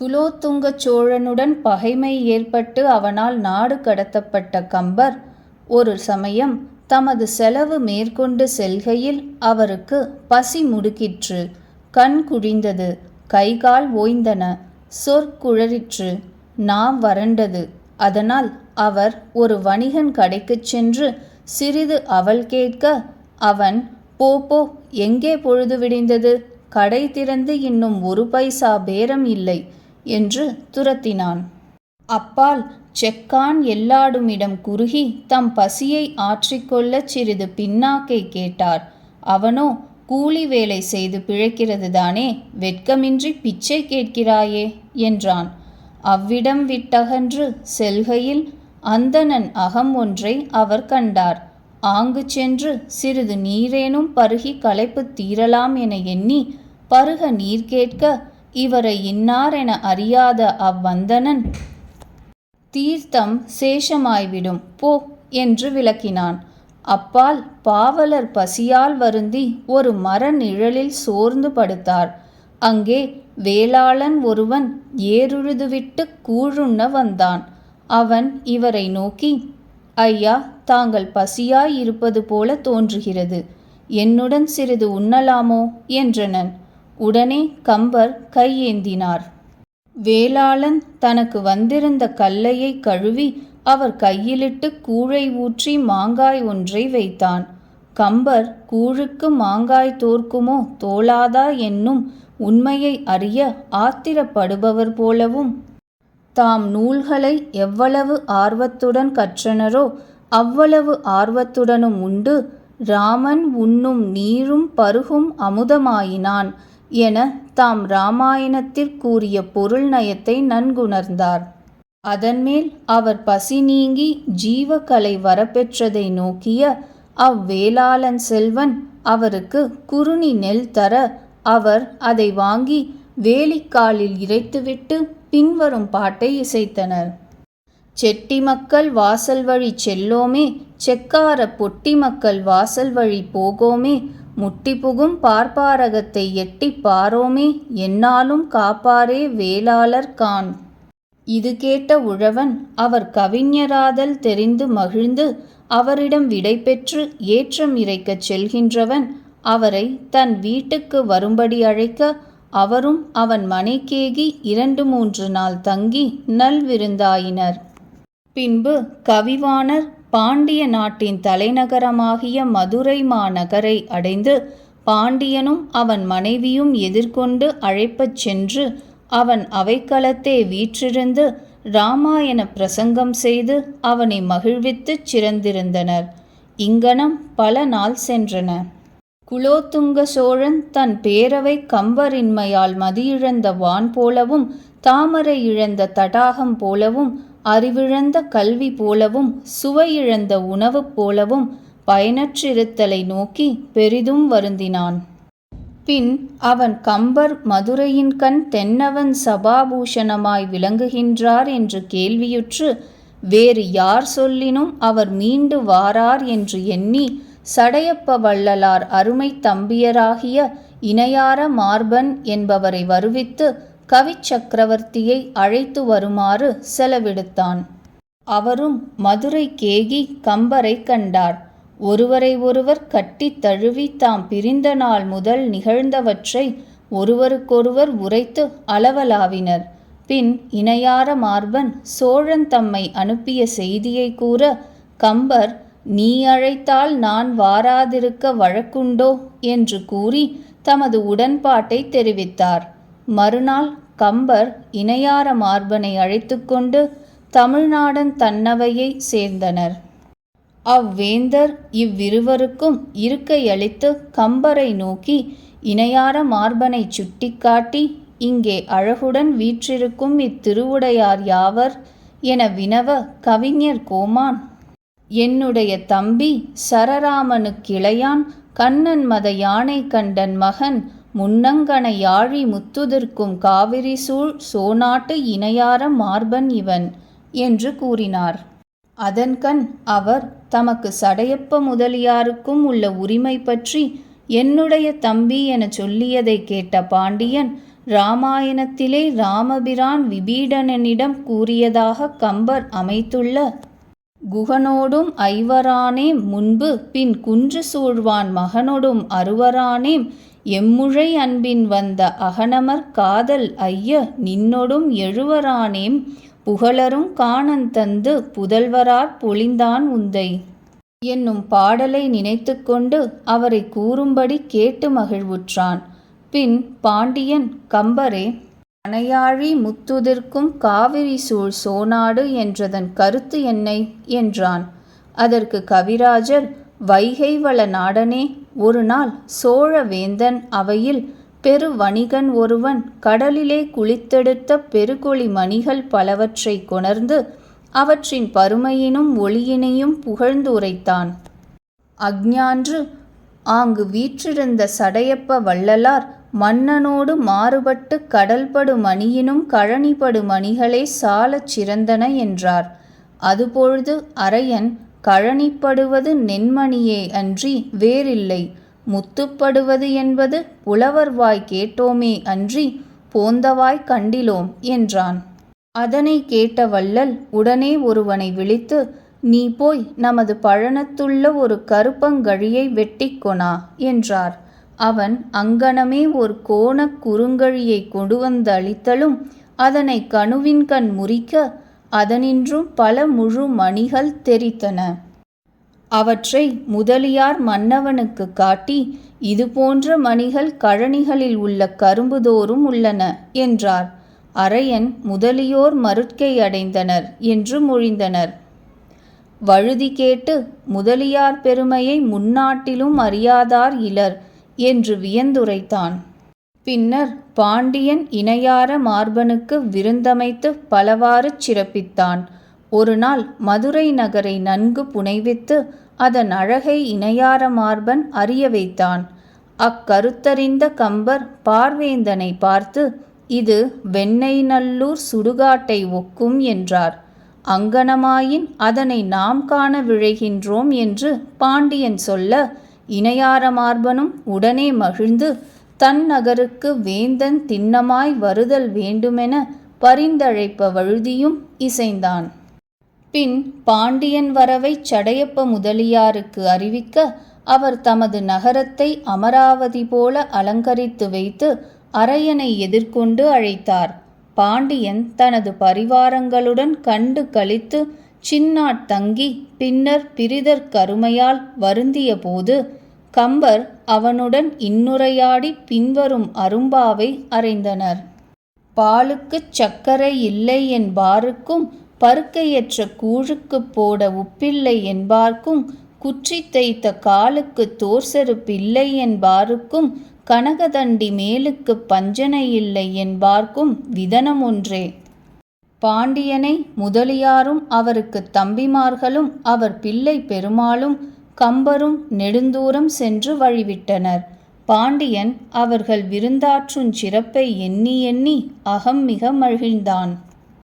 குலோத்துங்க சோழனுடன் பகைமை ஏற்பட்டு அவனால் நாடு கடத்தப்பட்ட கம்பர் ஒரு சமயம் தமது செலவு மேற்கொண்டு செல்கையில் அவருக்கு பசி முடுக்கிற்று. கண் குழிந்தது கைகால் ஓய்ந்தன சொற்குழறிற்று நாம் வறண்டது. அதனால் அவர் ஒரு வணிகன் கடைக்குச் சென்று சிறிது அவள் கேட்க அவன் போ போ எங்கே பொழுது விடிந்தது? கடை திறந்து இன்னும் ஒரு பைசா பேரம் இல்லை. என்று துரத்தினான். அப்பால் செக்கான் எல்லாடுமிடம் குறுகி தம் பசியை ஆற்றிக்கொள்ளச் சிறிது பின்னாக்கை கேட்டார். அவனோ கூலி வேலை செய்து பிழைக்கிறது தானே வெட்கமின்றி பிச்சை கேட்கிறாயே என்றான். அவ்விடம் விட்டகன்று செல்கையில் அந்தணன் அகம் ஒன்றை அவர் கண்டார். ஆங்கு சென்று சிறிது நீரேனும் பருகி களைப்பு தீரலாம் என எண்ணி பருக நீர் கேட்க இவரை இன்னாரென அறியாத அவ்வந்தனன் தீர்த்தம் சேஷமாய்விடும் போ என்று விளக்கினான். அப்பால் பாவலர் பசியால் வருந்தி ஒரு மர நிழலில் சோர்ந்து படுத்தார். அங்கே வேளாளன் ஒருவன் ஏறுழுதுவிட்டு கூழுண்ண வந்தான். அவன் இவரை நோக்கி ஐயா தாங்கள் பசியாய் இருப்பது போல தோன்றுகிறது. என்னுடன் சிறிது உண்ணலாமோ? என்றனன். உடனே கம்பர் கையேந்தினார். வேளாளன் தனக்கு வந்திருந்த கல்லையை கழுவி அவர் கையிலிட்டு கூழை ஊற்றி மாங்காய் ஒன்றை வைத்தான். கம்பர் கூழுக்கு மாங்காய் தோற்குமோ? தோலாதா என்னும் உண்மையை அறிய ஆத்திரப்படுபவர் போலவும். தாம் நூல்களை எவ்வளவு ஆர்வத்துடன் கற்றனரோ அவ்வளவு ஆர்வத்துடனும் உண்டு. ராமன் உண்ணும் நீரும் பருகும் அமுதமாயினான். என தாம் இராமாயணத்திற்கூறிய பொருள் நயத்தை நன்குணர்ந்தார். அதன்மேல் அவர் பசி நீங்கி ஜீவக்கலை வரப்பெற்றதை நோக்கிய அவ்வேளாளன் செல்வன் அவருக்கு குறுணி நெல் தர அவர் அதை வாங்கி வேலிக்காலில் இறைத்துவிட்டு பின்வரும் பாட்டை இசைத்தனர். செட்டி மக்கள் வாசல் வழி செல்லோமே செக்கார பொட்டி மக்கள் வாசல் வழி போகோமே முட்டி புகும் பார்ப்பாரகத்தை எட்டி பாரோமே என்னாலும் காப்பாரே வேளாளர் கான். இது கேட்ட உழவன் அவர் கவிஞராதல் தெரிந்து மகிழ்ந்து அவரிடம் விடைபெற்று ஏற்றம் இறைக்கச் செல்கின்றவன் அவரை தன் வீட்டுக்கு வரும்படி அழைக்க அவரும் அவன் மனைக்கேகி இரண்டு மூன்று நாள் தங்கி நல்விருந்தாயினர். பின்பு கவிவாணர் பாண்டிய நாட்டின் தலைநகரமாகிய மதுரை மாநகரை அடைந்து பாண்டியனும் அவன் மனைவியும் எதிர்கொண்டு அழைப்பச் சென்று அவன் அவைக்களத்தே வீற்றிருந்து இராமாயண பிரசங்கம் செய்து அவனை மகிழ்வித்துச் சிறந்திருந்தனர். இங்கனம் பல நாள் சென்றன. குலோத்துங்க சோழன் தன் பேரவை கம்பரின்மையால் மதியிழந்த வான் போலவும் தாமரை இழந்த தடாகம் போலவும் அறிவிழந்த கல்வி போலவும் சுவையிழந்த உணவு போலவும் பயனற்றிருத்தலை நோக்கி பெரிதும் வருந்தினான். பின் அவன் கம்பர் மதுரையின் கண் தென்னவன் சபாபூஷணமாய் விளங்குகின்றார் என்று கேள்வியுற்று வேறு யார் சொல்லினும் அவர் மீண்டு வாரார் என்று எண்ணி சடையப்ப வள்ளலார் அருமை தம்பியராகிய இணையார மார்பன் என்பவரை வருவித்து கவி சக்கரவர்த்தியை அழைத்து வருமாறு செலவிடுத்தான். அவரும் மதுரை கேகி கம்பரை கண்டார். ஒருவரை ஒருவர் கட்டித் தழுவி தாம் பிரிந்த நாள் முதல் நிகழ்ந்தவற்றை ஒருவருக்கொருவர் உரைத்து அளவலாவினர். பின் இணையார மார்பன் சோழன் தம்மை அனுப்பிய செய்தியை கூற கம்பர் நீ அழைத்தால் நான் வாராதிருக்க வழக்குண்டோ? என்று கூறி தமது உடன்பாட்டை தெரிவித்தார். மறுநாள் கம்பர் இணையார மார்பனை அழைத்துக்கொண்டு தமிழ்நாடன் தன்னவையை சேர்ந்தனர். அவ்வேந்தர் இவ்விருவருக்கும் இருக்கையளித்து கம்பரை நோக்கி இணையார மார்பனை சுட்டிக்காட்டி இங்கே அழகுடன் வீற்றிருக்கும் இத்திருவுடையார் யாவர் என வினவ கவிஞர் கோமான். என்னுடைய தம்பி சரராமனுக்கிளையான் கண்ணன் மத யானை கண்டன் மகன் முன்னங்கனை யாழி முத்துதிர்க்கும் காவிரி சூழ் சோநாட்டு இணையார மார்பன் இவன் என்று கூறினார். அதன்கண் அவர் தமக்கு சடையப்ப முதலியாருக்கும் உள்ள உரிமை பற்றி என்னுடைய தம்பி என சொல்லியதை கேட்ட பாண்டியன் இராமாயணத்திலே ராமபிரான் விபீடனனிடம் கூறியதாக கம்பர் அமைத்துள்ள குகனோடும் ஐவரானேம் முன்பு பின் குன்று சூழ்வான் மகனோடும் அருவரானேம் எம்முழை அன்பின் வந்த அகனமர் காதல் ஐய நின்னொடும் எழுவரானேம் புகழரும் காணந்தந்து புதல்வராற் பொழிந்தான் உந்தை. என்னும் பாடலை நினைத்துக்கொண்டு அவரை கூறும்படி கேட்டு மகிழ்வுற்றான். பின் பாண்டியன் கம்பரே அணையாழி முத்துதிர்க்கும் காவிரி சூழ் சோனாடு என்றதன் கருத்து என்னை? என்றான். அதற்கு கவிராஜர் வைகை வள நாடனே ஒரு நாள் சோழவேந்தன் அவையில் பெரு வணிகன் ஒருவன் கடலிலே குளித்தெடுத்த பெருகொளி மணிகள் பலவற்றை கொணர்ந்து அவற்றின் பருமையினும் ஒளியினையும் புகழ்ந்து உரைத்தான் ஆங்கு வீற்றிருந்த சடையப்ப வள்ளலார் மன்னனோடு மாறுபட்டு கடல்படு மணியினும் கழனிபடு மணிகளே சாலச் சிறந்தன என்றார். அதுபொழுது அரையன் கழனிப்படுவது நென்மணியே அன்றி வேறில்லை. முத்துப்படுவது என்பது புலவர்வாய் கேட்டோமே அன்றி போந்தவாய் கண்டிலோம் என்றான். அதனை கேட்ட வள்ளல் உடனே ஒருவனை விழித்து நீ போய் நமது பழனத்துள்ள ஒரு கருப்பங்கழியை வெட்டிக்கொணா என்றார். அவன் அங்கனமே ஒரு கோணக் குறுங்கழியை கொண்டு வந்து அளித்தலும் அதனை கணுவின்கண் முறிக்க அதனின்றும் பல முழு மணிகள் தெரித்தன. அவற்றை முதலியார் மன்னவனுக்கு காட்டி இது போன்ற மணிகள் கழனிகளில் உள்ள கரும்புதோறும் உள்ளன என்றார். அரையன் முதலியோர் மருட்கை அடைந்தனர் என்று மொழிந்தனர். வழுதி கேட்டு முதலியார் பெருமையை முன்னாட்டிலும் அறியாதார் இலர் என்று வியந்துரைத்தான். பின்னர் பாண்டியன் இணையார மார்பனுக்கு விருந்தமைத்து பலவாறு சிறப்பித்தான். ஒரு நாள் மதுரை நகரை நன்கு புனைவித்து அதன் அழகை இணையார மார்பன் அறிய வைத்தான். அக்கருத்தறிந்த கம்பர் பார்வேந்தனை பார்த்து இது வெண்ணெய் நல்லூர் சுடுகாட்டை ஒக்கும் என்றார். அங்கனமாயின் அதனை நாம் காண விழைகின்றோம் என்று பாண்டியன் சொல்ல இணையார மார்பனும் உடனே மகிழ்ந்து தன் நகருக்கு வேந்தன் திண்ணமாய் வருதல் வேண்டுமென பரிந்தழைப்ப வழுதியும் இசைந்தான். பின் பாண்டியன் வரவை சடையப்ப முதலியாருக்கு அறிவிக்க அவர் தமது நகரத்தை அமராவதி போல அலங்கரித்து வைத்து அரையனை எதிர்கொண்டு அழைத்தார். பாண்டியன் தனது பரிவாரங்களுடன் கண்டு கழித்து சின்னாட் தங்கி பின்னர் பிரிதற் கருமையால் வருந்திய போது கம்பர் அவனுடன் இன்னுரையாடி பின்வரும் அரும்பாவை அறைந்தனர். பாலுக்குச் சர்க்கரை இல்லை என்பாருக்கும் பருக்கையற்ற கூழுக்குப் போட உப்பில்லை என்பார்க்கும் குற்றி தைத்த காலுக்கு தோர்செருப்பில்லை என்பாருக்கும் கனகதண்டி மேலுக்கு பஞ்சனை இல்லை என்பார்க்கும் விதனம் ஒன்றே. பாண்டியனை முதலியாரும் அவருக்கு தம்பிமார்களும் அவர் பிள்ளை பெருமாளும் கம்பரும் நெடுந்தூரம் சென்று வழிவிட்டனர். பாண்டியன் அவர்கள் விருந்தாற்றுஞ் சிறப்பை எண்ணி எண்ணி அகம் மிக மகிழ்ந்தான்.